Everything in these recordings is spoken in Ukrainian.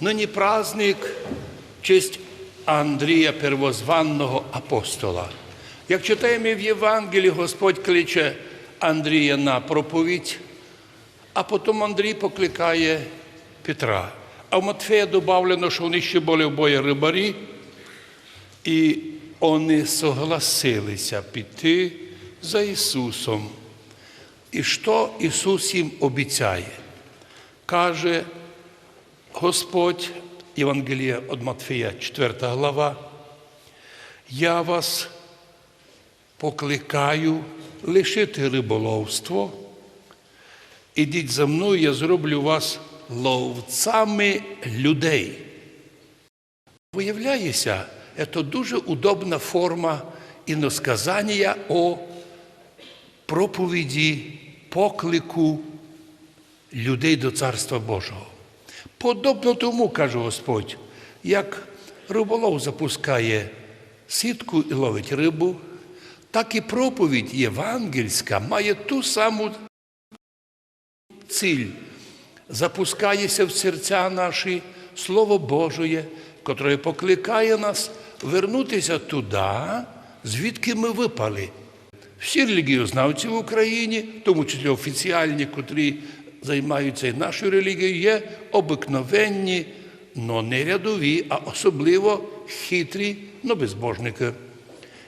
Нині праздник в честь Андрія Первозванного апостола. Як читаємо в Євангелії, Господь кличе Андрія на проповідь, а потім Андрій покликає Петра. А в Матфея додавлено, що вони ще були обоє рибарі, і вони согласилися піти за Ісусом. І що Ісус їм обіцяє? Каже Господь, Євангелія від Матфея, 4 глава, я вас покликаю лишити риболовство. Ідіть за мною, я зроблю вас ловцями людей. Виявляється, це дуже удобна форма іносказання о проповіді, поклику людей до Царства Божого. Подобно тому, каже Господь, як риболов запускає сітку і ловить рибу, так і проповідь євангельська має ту саму ціль. Запускається в серця наші Слово Божоє, котре покликає нас вернутися туди, звідки ми випали. Всі релігіознавці в Україні, в тому числі офіціальні, котрі займаються і нашою релігією, є обикновенні, но не рядові, а особливо хитрі, но безбожники.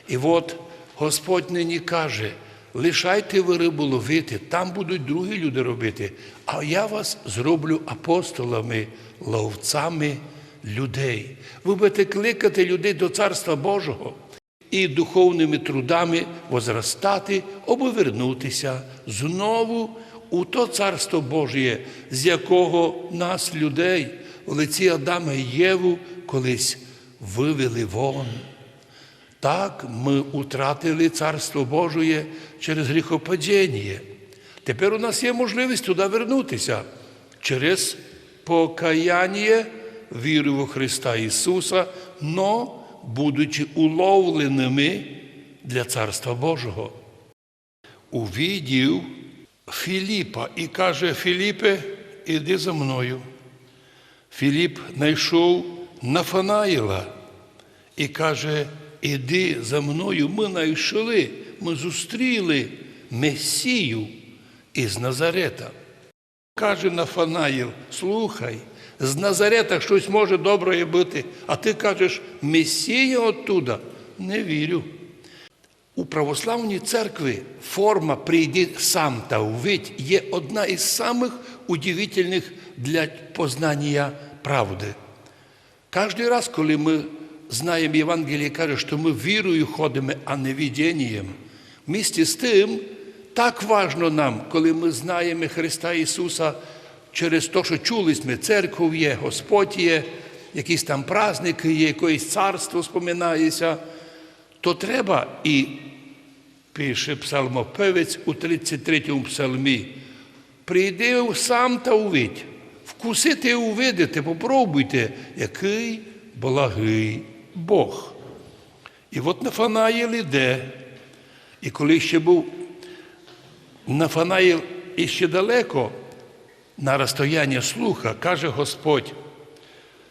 І от Господь нині каже, лишайте ви рибу ловити, там будуть другі люди робити, а я вас зроблю апостолами, ловцями людей. Ви будете кликати людей до Царства Божого і духовними трудами возростати, аби знову у то Царство Божє, з якого нас, людей, в лиці Адама і Єву, колись вивели вон. Так ми втратили Царство Божє через гріхопадіння. Тепер у нас є можливість туди вернутися через покаяння, віру в Христа Ісуса, но будучи уловленими для Царства Божого. Увідів Філіпа і каже: Філіпе, іди за мною. Філіп знайшов Нафанаїла і каже: Іди за мною, ми знайшли, ми зустріли Месію із Назарета. Каже Нафанаїл, слухай, з Назарета щось може добре бути, а ти кажеш, Месія оттуда. Не вірю. У православній церкві форма «прийди сам та увидь» є одна із самих удивительних для познання правди. Кожен раз, коли ми знаємо Євангеліє, каже, що ми вірою ходимо, а не видінням. Вмісті з тим, так важно нам, коли ми знаємо Христа Ісуса через те, що чули ми, церков є, Господь є, якісь там праздники є, якесь царство споминається, то треба і пише псалмопевець у 33-му псалмі. Прийди сам та увидь, вкусити і увидите, попробуйте, який благий Бог. І от Нафанаїл іде. І коли ще був Нафанаїл іще далеко, на розстояння слуха, каже Господь,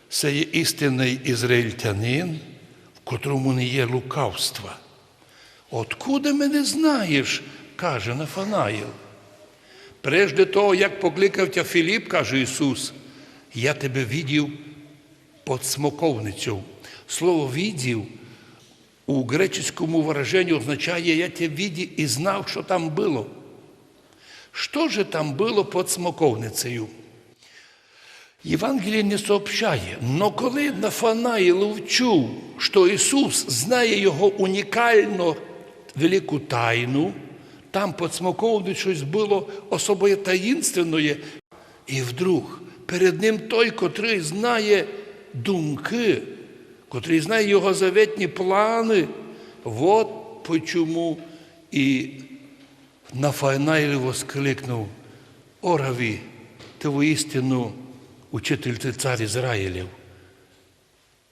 це є істинний ізраїльтянин, в котрому не є лукавства. Откуда мене знаєш? каже Нафанаїл. Прежде того, як покликав тя Філіп, каже Ісус, я тебе видів під смоковницю. Слово видів у греческому выражении означає я тебе видів і знав, що там було. Що же там було під смоковницею? Євангеліє не сообщає, но коли Нафанаїл вчув, що Ісус знає його унікальну велику тайну, там під смоковницею щось було особливо таїнственне, і вдруг перед ним той, котрий знає думки, котрий знає його заветні плани, от почому і Нафанаїл воскликнув, «О, Раві, ти воістину учитель ти цар Ізраїлів.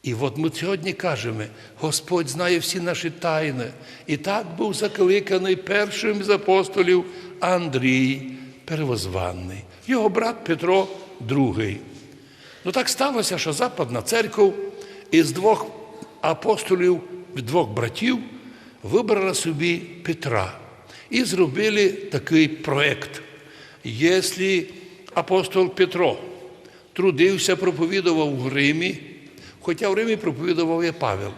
І от ми сьогодні кажемо, Господь знає всі наші тайни. І так був закликаний першим з апостолів Андрій Первозванний, його брат Петро другий. Ну так сталося, що Западна церква із двох апостолів, двох братів, вибрала собі Петра і зробили такий проект. Якщо апостол Петро трудився, проповідував в Римі, хоча в Римі проповідував і Павел,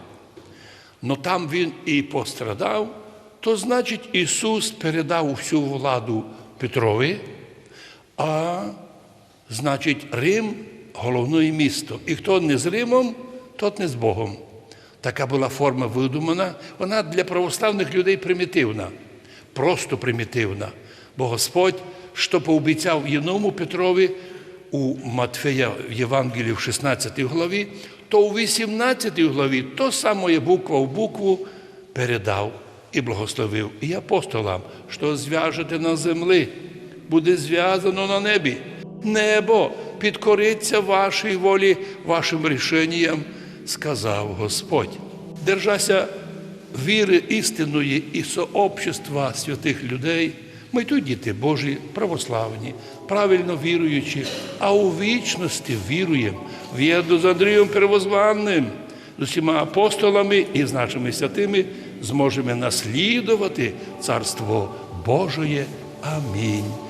но там він і пострадав, то значить Ісус передав всю владу Петрові, а значить Рим головне місто. І хто не з Римом, тот не з Богом. Така була форма видумана, вона для православних людей примітивна, просто примітивна. Бо Господь, що пообіцяв Єному Петрові у Матфея в Євангелії в 16 главі, то у 18 главі то саме буква в букву передав і благословив і апостолам, що зв'яжете на землі, буде зв'язано на небі. Небо підкориться вашій волі, вашим рішенням, сказав Господь. Держася віри істинної і сообщества святих людей. Ми тут діти Божі, православні, правильно віруючі, а у вічності віруємо, в'єдно з Андрієм Первозванним, з усіма апостолами і з нашими святими зможемо наслідувати Царство Божоє. Амінь.